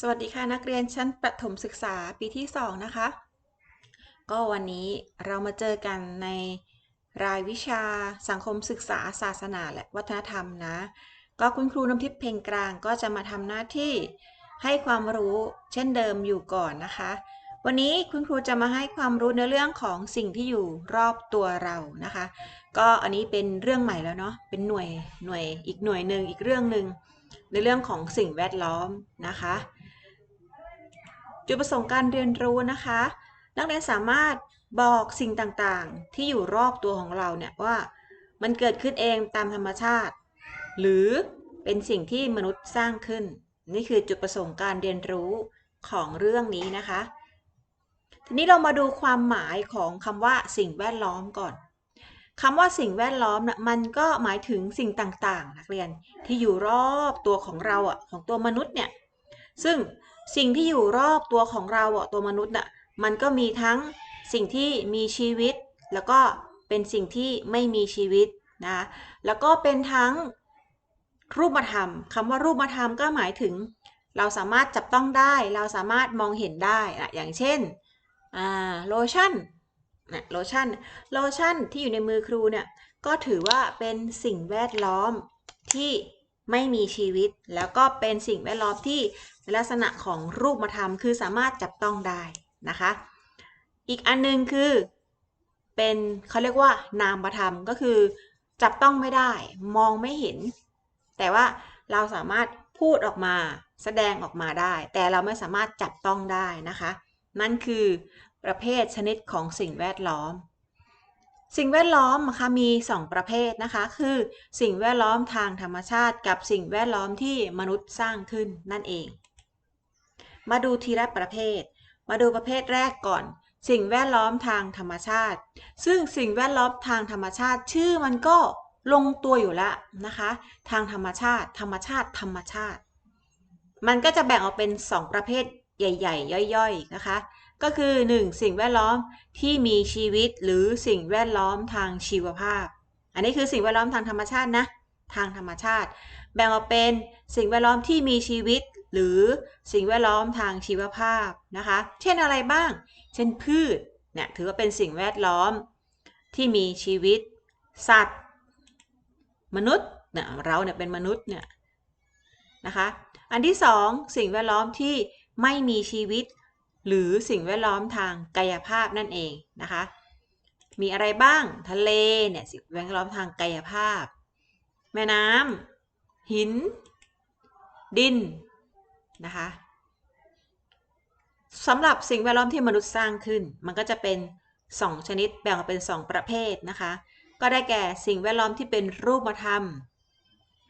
สวัสดีค่ะนักเรียนชั้นประถมศึกษาปีที่ 2 นะคะ ก็วันนี้เรามาเจอกันในรายวิชาสังคมศึกษาศาสนาและวัฒนธรรมนะ ก็คุณครูน้ำทิพย์เพลงกลางก็จะมาทำหน้าที่ให้ความรู้เช่นเดิมอยู่ก่อนนะคะ วันนี้คุณครูจะมาให้ความรู้ในเรื่องของสิ่งที่อยู่รอบตัวเรานะคะ ก็อันนี้เป็นเรื่องใหม่แล้วเนาะเป็นหน่วยหน่วยอีกหน่วยหนึ่งอีกเรื่องหนึ่งในเรื่องของสิ่งแวดล้อมนะคะ จุดประสงค์การเรียนรู้นะคะ นักเรียนสามารถบอกสิ่งต่างๆ ที่อยู่รอบตัวของเราเนี่ยว่ามันเกิดขึ้นเองตามธรรมชาติ หรือเป็นสิ่งที่มนุษย์สร้างขึ้น นี่คือจุดประสงค์การเรียนรู้ของเรื่องนี้นะคะ ทีนี้เรามาดูความหมายของคำว่าสิ่งแวดล้อมก่อนคำว่าสิ่งแวดล้อมนะมันก็หมายถึงสิ่งต่างๆ นักเรียนที่อยู่รอบตัวของเราอะของตัวมนุษย์เนี่ยซึ่ง สิ่งที่อยู่รอบตัวของเราอะตัวมนุษย์น่ะมันก็มีทั้งสิ่งที่มีชีวิต แล้วก็เป็นสิ่งที่ไม่มีชีวิตนะแล้วก็เป็นทั้งรูปธรรมคำว่ารูปธรรมก็หมายถึง เราสามารถจับต้องได้ เราสามารถมองเห็นได้นะอย่างเช่นโลชั่นนะโลชั่นโลชั่นที่อยู่ในมือครูเนี่ยก็ถือว่าเป็นสิ่งแวดล้อมที่ไม่มีชีวิต แล้วก็เป็นสิ่งแวดล้อมที่ ลักษณะของรูปธรรมคือสามารถจับต้องได้นะคะ อีกอันนึงคือเป็นเขาเรียกว่านามธรรมก็คือจับต้องไม่ได้มองไม่เห็น แต่ว่าเราสามารถพูดออกมาแสดงออกมาได้ แต่เราไม่สามารถจับต้องได้นะคะ นั่นคือประเภทชนิดของสิ่งแวดล้อม สิ่งแวดล้อมนะคะมี 2 ประเภทนะคะ คือสิ่งแวดล้อมทางธรรมชาติกับสิ่งแวดล้อมที่มนุษย์สร้างขึ้นนั่นเอง มาดูทีละประเภท มาดูประเภทแรกก่อน สิ่งแวดล้อมทางธรรมชาติ ซึ่งสิ่งแวดล้อมทางธรรมชาติ ชื่อมันก็ลงตัวอยู่แล้วนะคะ ทางธรรมชาติ ธรรมชาติ ธรรมชาติ มันก็จะแบ่งออกเป็น 2 ประเภทใหญ่ ๆ ย่อย ๆ นะคะ ก็คือ 1. สิ่งแวดล้อมที่มีชีวิตหรือสิ่งแวดล้อมทางชีวภาพ อันนี้คือสิ่งแวดล้อมทางธรรมชาตินะ ทางธรรมชาติ แบ่งออกเป็นสิ่งแวดล้อมที่มีชีวิต หรือสิ่งแวดล้อมทางชีวภาพนะคะ เช่นอะไรบ้าง เช่นพืชเนี่ยถือว่าเป็นสิ่งแวดล้อมที่มีชีวิต สัตว์ มนุษย์เนี่ยเราเนี่ยเป็นมนุษย์เนี่ยนะคะ อันที่สองสิ่งแวดล้อมที่ไม่มีชีวิต หรือสิ่งแวดล้อมทางกายภาพนั่นเองนะคะ มีอะไรบ้างทะเลเนี่ยสิ่งแวดล้อมทางกายภาพ แม่น้ำหิน ดิน นะคะสำหรับสิ่งแวดล้อมที่มนุษย์สร้างขึ้น มันก็จะเป็น 2 ชนิดแบ่งออกเป็น 2 ประเภทนะคะ ก็ได้แก่สิ่งแวดล้อมที่เป็นรูปธรรม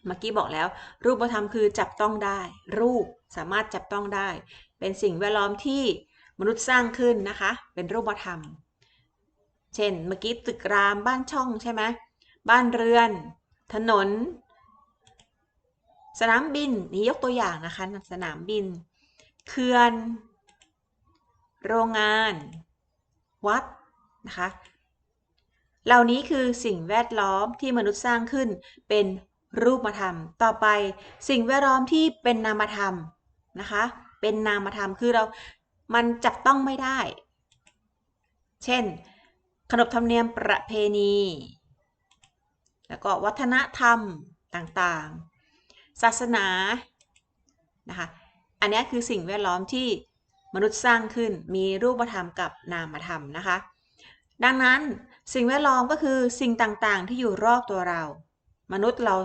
เมื่อกี้บอกแล้ว รูปธรรมคือจับต้องได้ รูปสามารถจับต้องได้ เป็นสิ่งแวดล้อมที่มนุษย์สร้างขึ้นนะคะ เป็นรูปธรรม เช่น เมื่อกี้ตึกรามบ้านช่องใช่ไหมบ้านเรือน ถนน สนามบินนี่ยกตัวอย่างนะคะสนามบิน เขื่อน โรงงาน วัดนะคะ เหล่านี้คือสิ่งแวดล้อมที่มนุษย์สร้างขึ้นเป็นรูปธรรม ต่อไปสิ่งแวดล้อมที่เป็นนามธรรมนะคะ เป็นนามธรรมคือเรา มันจับต้องไม่ได้ เช่น ขนบธรรมเนียมประเพณี แล้วก็วัฒนธรรมต่างๆ ศาสนานะคะอันนี้คือสิ่งแวดล้อมที่มนุษย์สร้างขึ้นมีรูปธรรมกับนามธรรมนะคะ ดังนั้นสิ่งแวดล้อมก็คือสิ่งต่างๆ ที่อยู่รอบตัวเรา มนุษย์เรา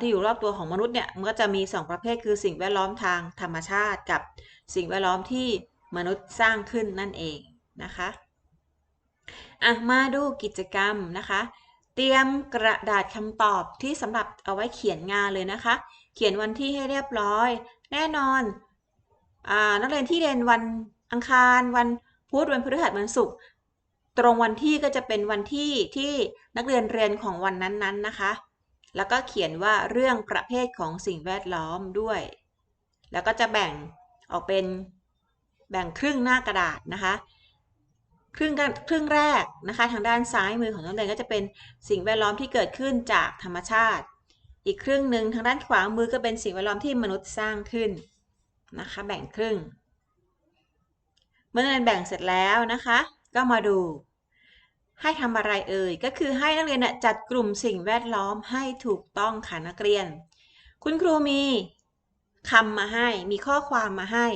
ที่อยู่รอบตัวของมนุษย์เนี่ยมันก็จะมี 2 ประเภทคือสิ่งแวดล้อมทางธรรมชาติกับสิ่งแวดล้อมที่มนุษย์สร้างขึ้นนั่นเองนะคะอะมาดูกิจกรรมนะคะ เตรียมกระดาษคำตอบที่สำหรับเอาไว้เขียนงานเลยนะคะ เขียนวันที่ให้เรียบร้อย แน่นอนอนักเรียนที่เรียนวันอังคาร วันพุธวันพฤหัสวันศุกร์ตรงวันที่ก็จะเป็นวันที่ที่นักเรียนเรียนของวันนั้นๆนนะคะ แล้วก็เขียนว่าเรื่องประเภทของสิ่งแวดล้อมด้วย แล้วก็จะแบ่งออกเป็นแบ่งครึ่งหน้ากระดาษนะคะ ครึ่งครึ่งแรกนะคะ ทางด้านซ้ายมือของนักเรียนก็จะเป็นสิ่งแวดล้อมที่เกิดขึ้นจากธรรมชาติ อีกครึ่งหนึ่งทางด้านขวามือก็เป็นสิ่งแวดล้อมที่มนุษย์สร้างขึ้นนะคะ แบ่งครึ่ง เมื่อนักเรียนแบ่งเสร็จแล้วนะคะ ก็มาดู ให้ทำอะไรเอ่ยก็คือให้นักเรียนนะจัดกลุ่มสิ่งแวดล้อมให้ถูกต้องค่ะนักเรียน คุณครูมีคำมาให้มีข้อความมาให้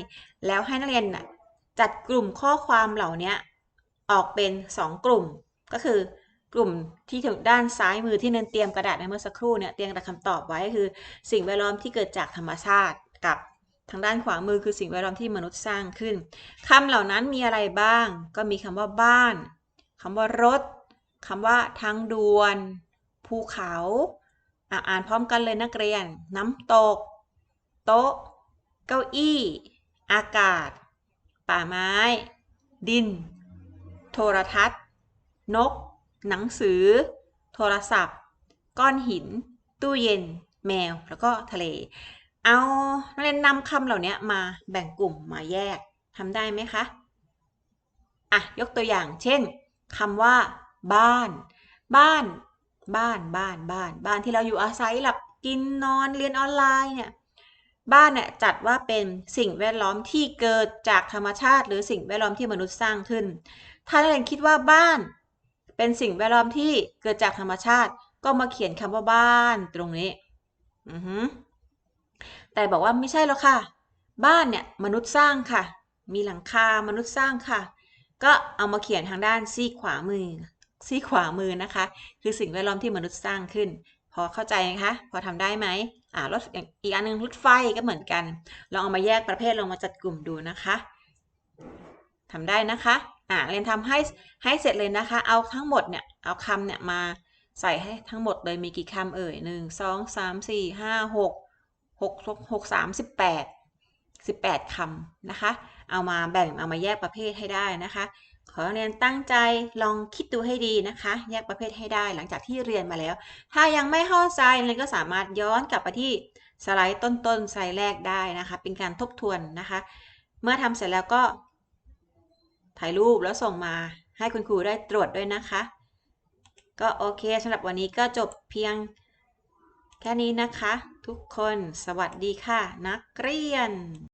แล้วให้นักเรียนนะจัดกลุ่มข้อความเหล่านี้ ออกเป็น 2 กลุ่ม ก็คือกลุ่มที่ถึงด้านซ้ายมือที่เน้นเตรียมกระดาษในเมื่อสักครู่เนี่ยเตรียมกระดาษคำตอบไว้คือ สิ่งแวดล้อมที่เกิดจากธรรมชาติกับทางด้านขวามือคือสิ่งแวดล้อมที่มนุษย์สร้างขึ้นคำเหล่านั้นมีอะไรบ้าง ก็มีคำว่าบ้านคำว่ารถคำว่าทางด่วน ภูเขาอะอ่านพร้อมกันเลยนักเรียน น้ำตก โต๊ะ เก้าอี้ อากาศ ป่าไม้ ดิน โทรทัศน์ นก หนังสือ โทรศัพท์ ก้อนหิน ตู้เย็น แมว แล้วก็ทะเล เอาเรียนนำคำเหล่านี้มาแบ่งกลุ่มมาแยกทำได้ไหมคะ อะ ยกตัวอย่าง เช่นคำว่า บ้าน บ้าน บ้าน บ้าน บ้าน บ้านที่เราอยู่อาศัยหลับกินนอนเรียนออนไลน์เนี่ย บ้านเนี่ยจัดว่าเป็นสิ่งแวดล้อมที่เกิดจากธรรมชาติ หรือสิ่งแวดล้อมที่มนุษย์สร้างขึ้น ถ้านักเรียนคิดว่าบ้าน เป็นสิ่งแวดล้อมที่เกิดจากธรรมชาติ ก็มาเขียนคำว่าบ้านตรงนี้อือฮึแต่บอกว่าไม่ใช่หรอกค่ะ บ้านเนี่ยมนุษย์สร้างค่ะ มีหลังคามนุษย์สร้างค่ะ ก็เอามาเขียนทางด้านซีขวามือซีขวามือนะคะ คือสิ่งแวดล้อมที่มนุษย์สร้างขึ้น พอเข้าใจไหมคะ พอทำได้ไหมอ่ารถอีกอันหนึงรถไฟก็เหมือนกัน ลองเอามาแยกประเภทลองมาจัดกลุ่มดูนะคะทำได้นะคะอ่าเรียนทำให้ให้เสร็จเลยนะคะ เอาทั้งหมดเนี่ยเอาคำเนี่ยมาใส่ให้ทั้งหมดเลยมีกี่คำเอ่ยหนึ่งสองสามสี่ห้าหกหกหกสามสิบแปดสิบแปดคำนะคะ เอามาแบ่งเอามาแยกประเภทให้ได้นะคะ ขอเรียนตั้งใจลองคิดดูให้ดีนะคะ แยกประเภทให้ได้หลังจากที่เรียนมาแล้ว ถ้ายังไม่เข้าใจเรียนก็สามารถย้อนกลับไปที่สไลด์ต้นๆสไลด์แรกได้นะคะ เป็นการทบทวนนะคะ เมื่อทำเสร็จแล้วก็ ถ่ายรูปแล้วส่งมาให้คุณครูได้ตรวจด้วยนะคะ ก็โอเคสำหรับวันนี้ก็จบเพียงแค่นี้นะคะ ทุกคนสวัสดีค่ะ นักเรียน